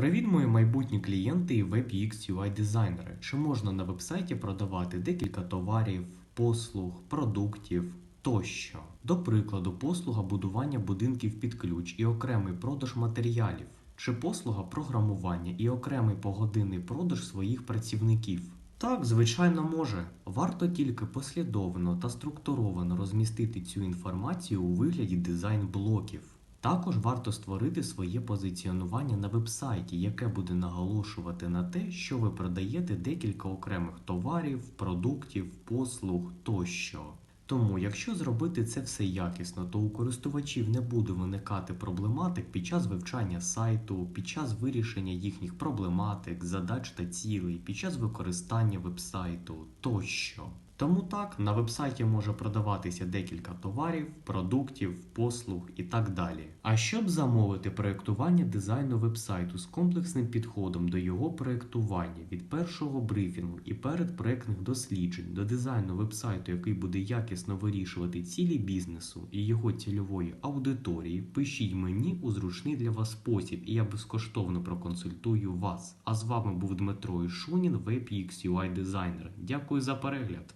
Привіт, мої майбутні клієнти і веб UX UI дизайнери. Чи можна на вебсайті продавати декілька товарів, послуг, продуктів тощо? До прикладу, послуга будування будинків під ключ і окремий продаж матеріалів, чи послуга програмування і окремий погодинний продаж своїх працівників. Так, звичайно, може. Варто тільки послідовно та структуровано розмістити цю інформацію у вигляді дизайн-блоків. Також варто створити своє позиціонування на вебсайті, яке буде наголошувати на те, що ви продаєте декілька окремих товарів, продуктів, послуг тощо. Тому, якщо зробити це все якісно, то у користувачів не буде виникати проблематик під час вивчання сайту, під час вирішення їхніх проблематик, задач та цілей, під час використання вебсайту тощо. Тому так, на вебсайті може продаватися декілька товарів, продуктів, послуг і так далі. А щоб замовити проєктування дизайну вебсайту з комплексним підходом до його проєктування від першого брифінгу і передпроектних досліджень до дизайну вебсайту, який буде якісно вирішувати цілі бізнесу і його цільової аудиторії, пишіть мені у зручний для вас спосіб, і я безкоштовно проконсультую вас. А з вами був Дмитро Ішунін, Web UX UI дизайнер. Дякую за перегляд.